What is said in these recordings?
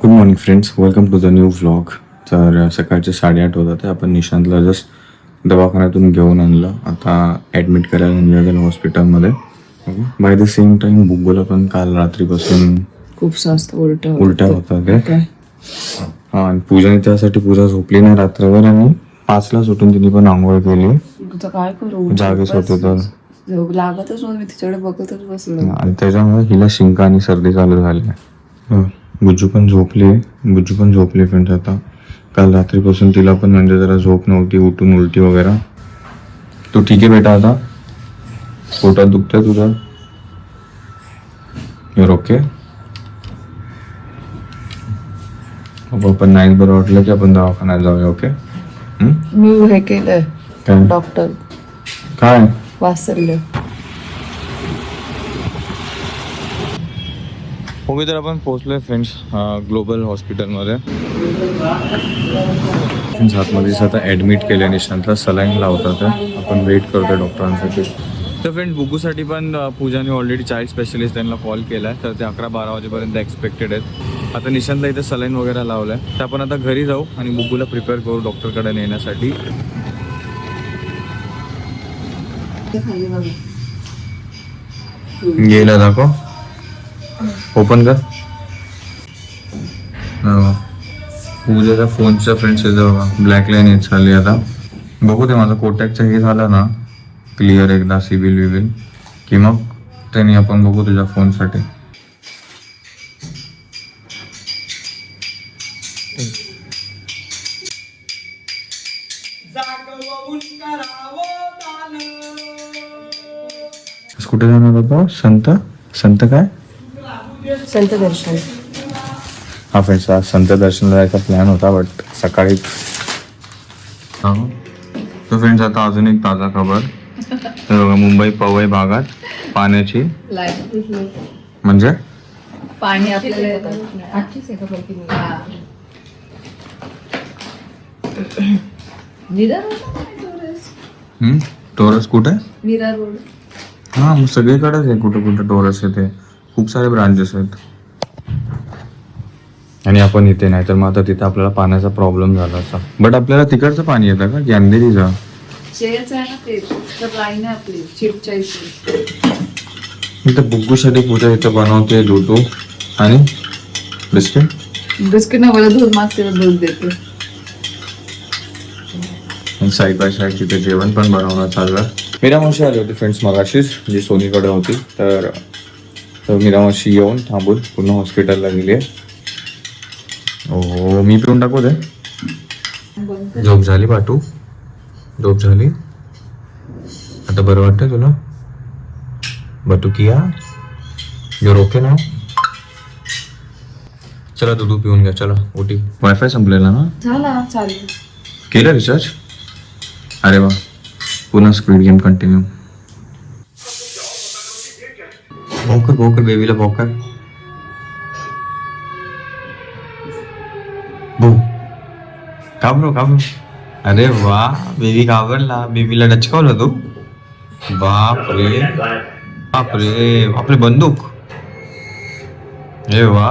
Good morning friends welcome to the new vlog तर सकाळचे साडेआठ होत होते आपण निशांतला जस्ट दवाखान्यातून घेऊन आणलं. आता ॲडमिट करायला आणलं त्याला हॉस्पिटलमध्ये बाय द सेम टाइम बुग्गोला पण काल रात्रीपासून खूप जास्त उलट उलट्या होतात काय हा आणि पूजाने त्यासाठी पूजा झोपली नाही रात्रभर आणि पाचला सुटून तिने पण आंघोळ केली. काय करू? जागेच होते तर. लागतच नव्हती. मी तिच्याकडे बघतच बसलो. आणि त्याच्यामुळे हिला शिंका आणि सर्दी चालू झाली बुज्जू पण झोपली. बुज्जू पण झोपली फ्रेंड्स आता. काल रात्रीपासून तिला पण म्हणजे जरा झोप नव्हती उठून उलटी वगैरे. तू ठीक आहे बेटा आता. पोटात दुखतंय तुझं? युअर ओके पण नाही बरं वाटलं की आपण दवाखान्यात जाऊया ओके मी हे केलंय. डॉक्टर काय? वाचल्य ओके तर आपण पोहोचलोय फ्रेंड्स ग्लोबल हॉस्पिटलमध्ये फ्रेंड्स आतमध्ये आता ॲडमिट केलं निशांतला सलाईन लावतात. आपण वेट करतोय डॉक्टरांसाठी तर फ्रेंड बुगूसाठी पण पूजाने ऑलरेडी चाइल्ड स्पेशलिस्ट त्यांना कॉल केला आहे तर ते अकरा बारा वाजेपर्यंत एक्सपेक्टेड आहेत. आता निशांतला इथं सलाईन वगैरे लावलं आहे तर आपण आता घरी जाऊ आणि बुगूला प्रिपेअर करू डॉक्टरकडे नेण्यासाठी. गेला दाखव. ओपन कर. पूजाचा फोनचा फोनच्या फ्रेंड्स बघा. ब्लॅक लाईन येत चालली आता. बघू ते माझं कोटॅकचं हे झालं ना क्लिअर एकदा सिबिल विबिल की मग त्यांनी आपण बघू तुझ्या फोनसाठी कुठे जाणार होतो संत? संत काय? संत दर्शन. हा फ्रेंड्स आज संत दर्शनाला जायचा प्लॅन होता बट सकाळी तो फ्रेंड्स आता अजून एक ताजा खबर. हे बघा मुंबई पवई भागात पाण्याची म्हणजे? पाणी आपल्याला हम्म? टोरस कुठे? हा मग सगळीकडेच आहे कुठे कुठे टोरस आहे ते खूप सारे ब्रांचेस आहेत. आणि आपण इथे नाही तर मग आता तिथे आपल्याला पाण्याचा प्रॉब्लेम झाला असता बट आपल्याला तिकडचं पाणी येतं का? की अंधेरीचं इथे. बुग्गूसाठी पूजा इथं बनवते दूध आणि बिस्किट? बिस्किट ना मला दूध मागते दूध देते. आणि साईड बाय साईड तिथे जेवण पण बनवणं चाललं मीरा मावशी आली होती फ्रेंड्स मगाशीच जी सोनीकडे होती. तर तर मीरा मावशी येऊन थांबून पूर्ण हॉस्पिटलला गेली आहे हो मी पिऊन टाकू दे. झोप झाली पाटू. झोप झाली. आता बरं वाटतंय तुला? बटू किया? युअर ओके ना. चला दूध पिऊन घ्या चला ओटी वायफाय संपलेला ना? झाला चालेल. केलं रिचार्ज अरे वा. पुन्हा स्पीड गेम कंटिन्यू भोकर भोकर बेबीला भोकर. भू घाबरो घाबरो. अरे वा बेबी घाबरला. बेबीला डचकावलं तू. बाप रे बाप रे आपले बंदूक. अरे वा.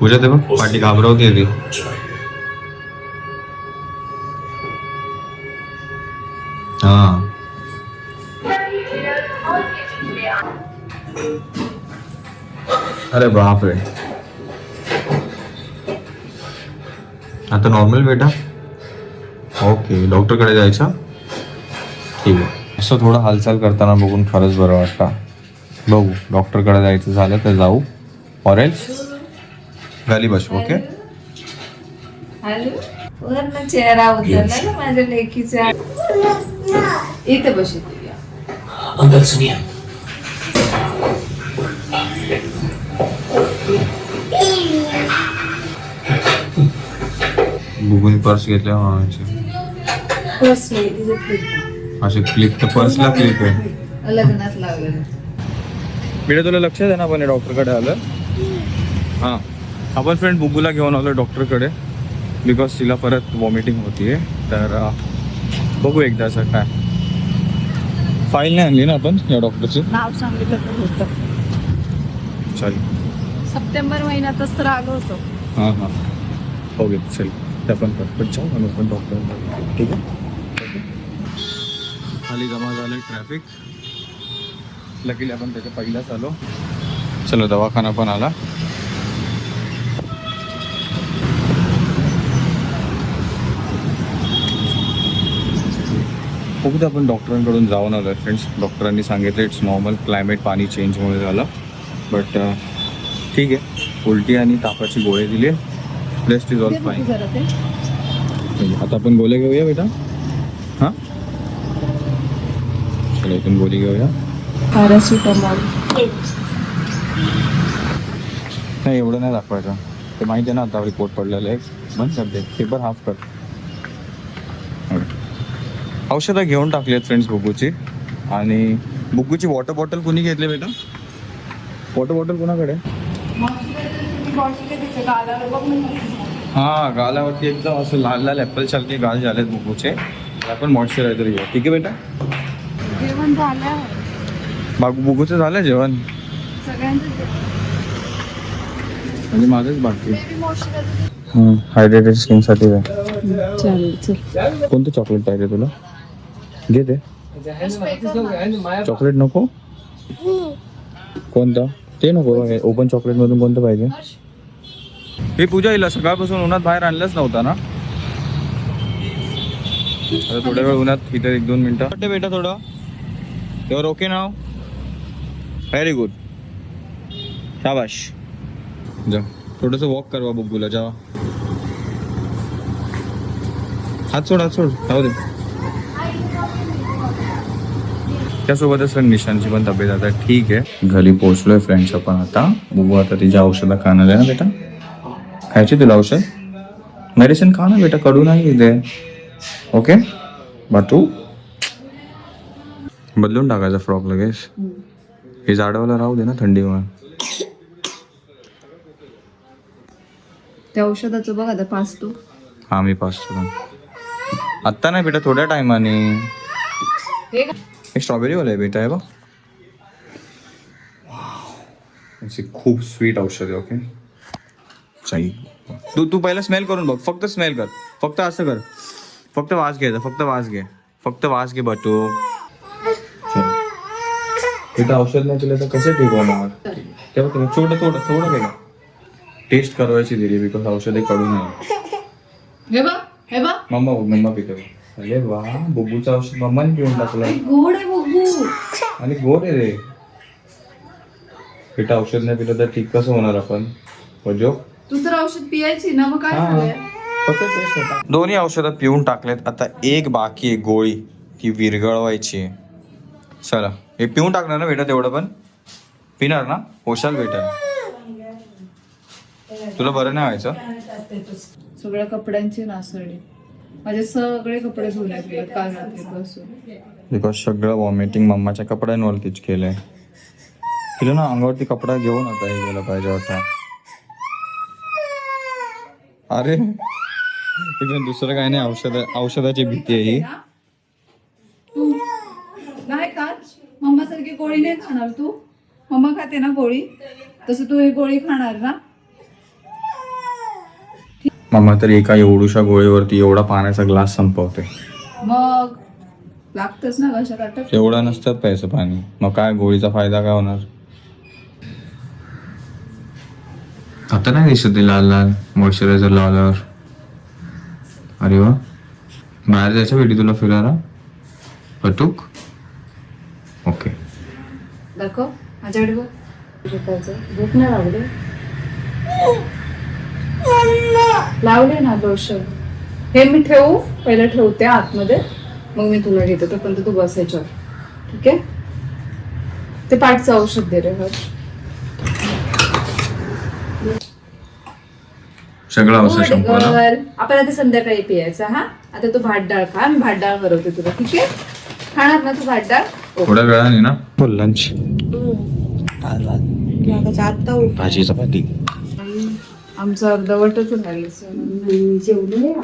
पूजा ते बघ पाठी घाबरवते ती अरे बाप रे. आता नॉर्मल बेटा? ओके डॉक्टरकडे जायचं? ठीक आहे. असं थोडं हालचाल करताना बघून खरंच बरं वाटतं. बघू डॉक्टरकडे जायचं झालं तर जाऊ. ऑरेल गाली बसू ओके चेहरा उतरला ना माझ्या लेकीचा. इथे बशी अंकल सुनिए बुगून पर्स घेतल्या बस नाही तिचं. असे क्लिक तर पर्सला क्लिक आहे. लग्नात बेटा तुला लक्षात आहे ना आपण डॉक्टरकडे आलं? हां. आपण फ्रेंड बुगूला घेऊन आलो डॉक्टरकडे. बिकॉज तिला परत वॉमिटिंग होतीये. तर बघू एकदा असं काय. फाईल नाही आणली ना आपण या डॉक्टरची? नाव सांगितलं तर होतं. चालेल सप्टेंबर महिन्यातच तर आलो होतो. हां हां. ओके चल. त्या पण पण जाऊ ना पण डॉक्टर ठीक आहे? खाली जमा झालं ट्रॅफिक लकीली आपण त्याच्या पहिलाच आलो. चलो दवाखाना पण आला. बघू आपण डॉक्टरांकडून जाऊन आलो आहे फ्रेंड्स डॉक्टरांनी सांगितलं इट्स नॉर्मल क्लायमेट पाणी चेंजमुळे झालं. बट ठीक आहे. उलटी आणि तापाची गोळी दिली आहे रेस्ट इज ऑल फाईन आता आपण गोळे घेऊया बेटा. हां? चला इथून गोळी घेऊया. पॅरासिटामॉल नाही एवढं नाही दाखवायचं. ते माहिती आहे ना आता रिपोर्ट पडलेलं आहे. बंद कर दे पेपर हाफ कर. औषधं घेऊन टाकली आहेत फ्रेंड्स बुगूची. आणि बुगूची वॉटर बॉटल कोणी घेतली बेटा? वॉटर बॉटल कोणाकडे? हा गालावरती एकदम असं लाल लाल ॲपल सारखे गाल झालेत बुगूचे आपण मॉइश्चरायझर घेऊया. ठीक आहे बेटा? जेवण झालं बागू बुगूचं झालं जेवण? म्हणजे माझंच बाकी बेबी हायड्रेटेड चालेल चल. कोणतं चॉकलेट पाहिजे तुला? घे ते. चॉकलेट नको? कोणतं? ते नको ओपन चॉकलेट मधून कोणतं पाहिजे? हे पूजा येईल सकाळपासून उन्हात बाहेर आणलंच नव्हता ना? आता थोड्या वेळ उन्हात इथे एक दोन मिनिटं. वाटते बेटा थोडं. तेव्हा ओके नाव व्हेरी गुड शाबाश. जा. थोडंसं वॉक करवा बुग्गूला जा हात सोड हात सोड. राहू दे. त्यासोबतच सर निशांची पण तब्येत आता ठीक आहे. घरी पोहोचलोय फ्रेंड्स आपण आता. बघू आता तिच्या औषधं खाणार आहे ना बेटा? खायची तुला औषध? मेडिसिन खा ना बेटा कडू नाही इथे. ओके? बाटू? बदलून टाकायचा फ्रॉक लगेच. हे जाडवाला राहू दे ना थंडीमुळे. त्या औषधाचं बघ आता पाच तू. हा मी पास आत्ता नाही बेटा थोड्या टायमाने. हे स्ट्रॉबेरीवाला आहे बेटा आहे बघ. खूप स्वीट औषध आहे ओके चाई तू तू पहिला स्मेल करून बघ. फक्त स्मेल कर. फक्त असं कर. फक्त वास घ्यायचा फक्त वास घे. फक्त वास घे बटू. इथं औषध नाही दिलं तर कसं ठीक होणार? तेव्हा तुम्ही थोडं थोडं थोडं केलं टेस्ट करवायची दिली बिकॉज औषधे कडू नाही हे बघ हे बघ. मम्मा मम्मा पितो अरे वा बुबूचं औषध मम्माने पिऊन टाकलं. गोड आहे आणि गोड आहे रे. बेटा औषध नाही पिलं तर ठीक कसं होणार आपण? वजो तू तर औषध पियायची ना मग काय झालंय? दोन्ही औषधं पिऊन टाकलेत. आता एक बाकी आहे गोळी. ती विरघळवायची आहे. चला. हे पिऊन टाकणार ना बेटा तेवढं पण? पिणार ना? होशाल बेटा तुला बरं नाही व्हायचं? सगळ्या कपड्यांची नासडी. माझे सगळे कपडे धुण्यात गेले काल रात्रीपासून. बिकॉज सगळं वॉमिटिंग मम्माच्या कपड्यांवरतीच केलंय तिला ना अंगावरती कपडा घेऊन आता हे गेला पाहिजे होता अरे. इकडे दुसरं काय नाही औषध औषधाची भीती आहे ही. तू? नाही का मम्मा सारखी गोळी नाही खाणार तू? मम्मा खाते ना गोळी? तसं तू ही गोळी खाणार ना? मम्मा तर एका एवढूशा गोळीवरती एवढा पाण्याचा ग्लास संपवते. मग? लागतच ना कशा वाटत एवढा नसतात प्यायचं पाणी. मग काय गोळीचा फायदा काय होणार? आता नाही दिसत लाल लाल मॉइश्चरायझर लावल्यावर. अरे वा. बाहेर जायचं भेटी तुला फिरायला? पटूक ओके दाखव. माझ्याकडे भूक नाही लागले लावले ना लोशन हे मी ठेवू. पहिलं ठेवते आतमध्ये. मग मी तुला घेते. तोपर्यंत तू बसायच्यावर. ठीक आहे? ते पाठचं औषध दे रे हर्ष. सगळं Good संपवलं girl. आपण आता संध्याकाळी पियायचं हा? आता तू भात डाळ खा मी भात डाळ करवते तुला ठीक आहे? खाणार ना तू भात डाळ? थोड्या वेळाने ना. लंच भाजी चपाती. आमचं अर्धवटच राहिलं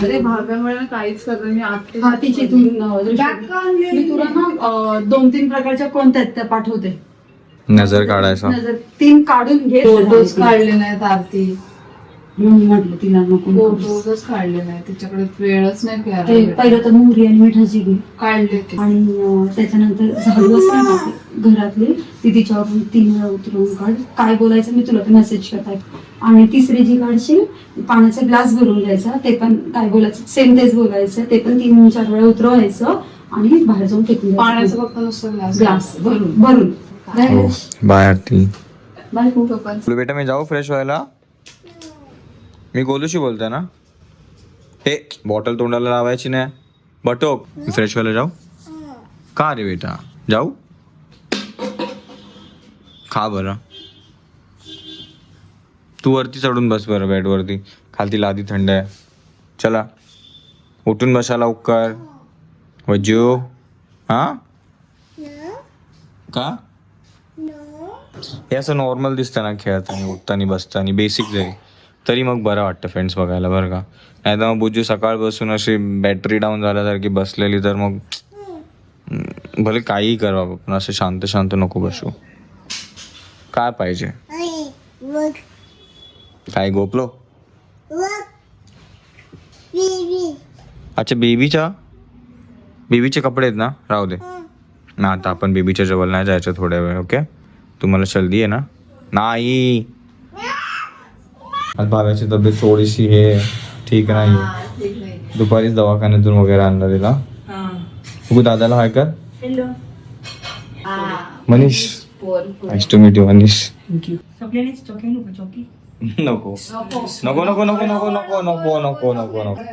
अरे भागामुळे काहीच करत नाही. मी तुला ना दोन तीन प्रकारच्या कोणत्या आहेत त्या पाठवते. नजर काढायचा. नजर तीन काढून घे. फोटोज काढले नाहीत आरती. म्हणून म्हटलं तिला नको. फोटोजच काढले नाही तिच्याकडे वेळच नाही ते पहिलं तर मोहरी आणि मिठाची घे काढले ते. आणि अं, त्याच्यानंतर झाडू असते ना आपली घरातली ती तिच्यावरून तीन वेळा उतरवून काढ. काय बोलायचं मी तुला ते मेसेज करताय. आणि तिसरी जी काढशील पाण्याचा ग्लास भरून घ्यायचा ते पण काय बोलायचं सेम तेच बोलायचं ते पण तीन चार वेळा उतरवायचं आणि बाहेर जाऊन फेकून पाण्याचं द्यायचं फक्त नुसतं ग्लास. ग्लास भरून भरून. हो बाय आरती बाय बेटा मी जाऊ फ्रेश व्हायला. मी गोलूशी बोलतोय ना? हे बॉटल तोंडाला लावायची नाही. बटोक. फ्रेश व्हायला जाऊ. का रे बेटा? जाऊ. खा बरं. तू वरती चढून बस बरं बेडवरती खालती लादी थंड आहे. चला. उठून बसायला उपकार वज्जू. हा? का? हे असं नॉर्मल दिसतं ना खेळताना उठताना बसताना. बेसिक जरी. तरी मग बरं वाटतं फ्रेंड्स बघायला बरं का? नाही तर मग बुजू सकाळपासून अशी बॅटरी डाऊन झाल्यासारखी बसलेली तर मग भले काहीही कर बाबा पण असं शांत शांत नको बसू. काय पाहिजे? काय गोपलो? अच्छा बेबीच्या? बेबीचे कपडे आहेत ना? राहू दे. ना आता आपण बेबीच्या जवळ नाही जायचं थोड्या वेळ ओके तुम्हाला जल्दी आहे ना? नाही. आज भाव्याची तब्येत थोडीशी हे ठीक नाही. दुपारीच दवाखान्यातून वगैरे आणलं तिला तू दादाला हाय कर. Manish. Nice to meet you Manish. नको. नको. नको नको नको नको नको नको नको नको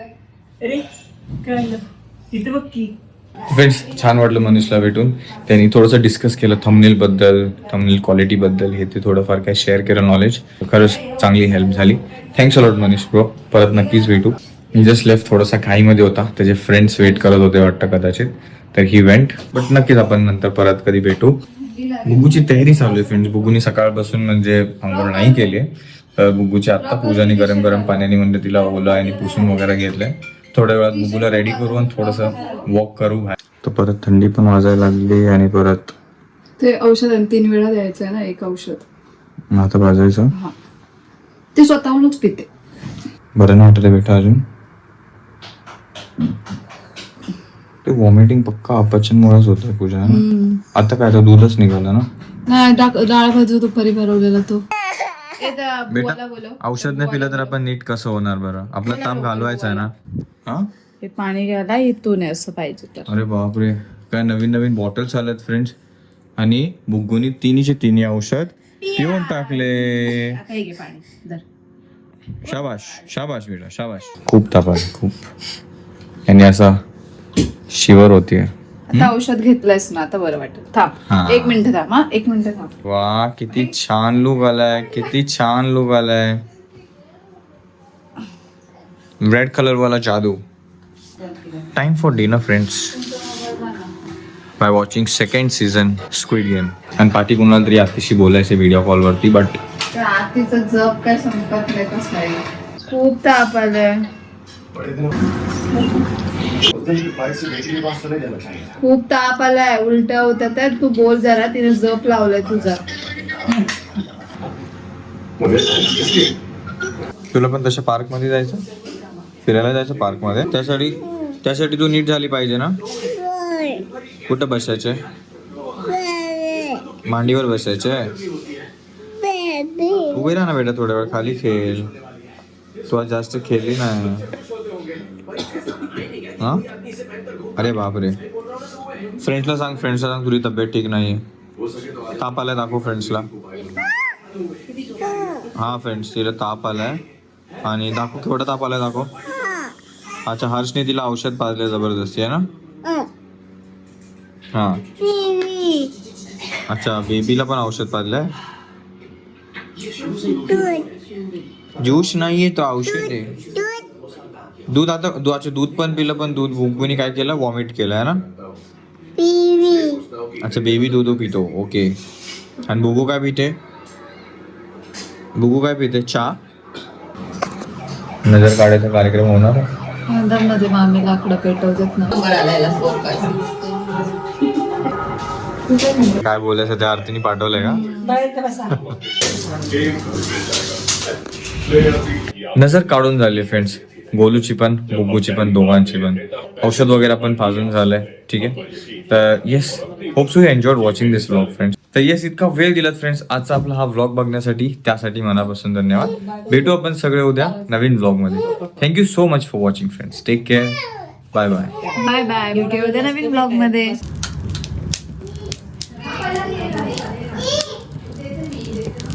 फ्रेंड्स छान वाटलं मनीषला भेटून. त्यांनी थोडंसं डिस्कस केलं थमनेलबद्दल थमनेल क्वालिटीबद्दल हे ते थोडंफार काय शेअर केलं नॉलेज खरंच चांगली हेल्प झाली. थँक्स अलॉट मनीष ब्रो परत नक्कीच भेटू. मी जस्ट लेफ्ट थोडासा घाईमध्ये होता. त्याचे फ्रेंड्स वेट करत होते वाटतं कदाचित. तर ही वेंट बट नक्कीच आपण नंतर परत कधी भेटू. बुगूची तयारी चालू आहे फ्रेंड्स बुगूनी सकाळपासून म्हणजे आंघोळ नाही केली तर बुगूची आत्ता पूजाने गरम गरम पाण्याने म्हणजे तिला ओलं आणि पुसून वगैरे घेतलंय. थोड्या वेळात बुगूला रेडी करू आणि थोडंसं वॉक करू तर परत थंडी पण वाजायला लागली आणि परत ते औषध तीन वेळा द्यायचं आहे ना एक औषध. आता वाजायचं हा. ते स्वतःहूनच पिते. बरं नाही वाटत बेटा अजून? ते वॉमिटिंग पक्का अपचनमुळेच होतंय पूजा है ना? आता काय तर दूधच निघालं ना? नाही डाळ डाळ भाजी दुपारी भरवलेला तो. बेटा औषध नाही पिलं तर आपण नीट कसं होणार बरं? आपलं काम घालवायचं आहे ना? हा? हे पाणी घ्यायला इथून असं पाहिजे तर. अरे बापरे. काय नवीन नवीन बॉटल्स आल्यात फ्रेंड्स आणि बुग्गुनी तिन्हीचे तिन्ही औषध पिऊन टाकले. शाबाश शाबाश बेटा शाबाश. खूप ताप आहे खूप. आणि असा शिवर होतीये. आता औषध घेतलंयस ना आता बरं वाटत. थांब. एक मिनिट थांब हा. एक मिनिट थांब. वा किती छान लुक आलाय किती छान लुक आलाय. रेड कलर वाला जादू. Time for dinner friends bye watching second season Squid Game आणि पाठी कुणाला तरी आतिशी बोलायचे व्हिडिओ कॉलवरती बट त्या आरतीचं जप काय संपत नाही कसं खूप ताप आलाय. खूप ताप आलाय उलट्या होत्या त्या तू बोल जरा तिने जप लावलाय तुझा. तुला पण तशा पार्कमध्ये जायचं? फिरायला जायचं पार्कमध्ये त्यासाठी त्यासाठी तू नीट झाली पाहिजे ना? कुठं बसायचंय? मांडीवर बसायचंय? उभे राहा ना बेटा थोड्या वेळ खाली खेळ. तू आज जास्त खेळली नाही. हा? अरे बापरे फ्रेंड्सला सांग फ्रेंड्सला सांग तुझी तब्येत ठीक नाही ताप आलाय दाखव फ्रेंड्सला हा फ्रेंड्स तिला ताप आलाय. आणि दाखव केवढा ताप आलाय दाखव. अच्छा हर्षने तिला औषध पाजले जबरदस्ती आहे ना? हा. अच्छा बेबीला पण औषध पाजलंय? ज्यूस नाहीये तो औषध आहे. दूध आता दू- अच्छा दूध पण पिलं पण दूध बुगबुनी काय केलं? वॉमिट केलं आहे ना? अच्छा बेबी दूध पितो ओके आणि बुगू काय पिते? बुगू काय पिते? चहा? नजर काढायचा कार्यक्रम होणार? नंतर मध्ये मामी लाकडं पेटवतात ना. काय बोलायचं त्या आरतीने पाठवलंय का? नजर काढून झाली फ्रेंड्स गोलूची पण बुग्गूची पण दोघांची पण. औषध वगैरे पण पाजून झालंय. ठीक आहे. तर yes hopes you enjoy watching this vlog friends तर येस इतका वेळ दिलात फ्रेंड्स आजचा आपला हा व्लॉग बघण्यासाठी त्यासाठी मनापासून धन्यवाद. भेटू आपण सगळे उद्या नवीन व्लॉगमध्ये thank you so much for watching friends take care bye bye bye bye उद्या नवीन ब्लॉगमध्ये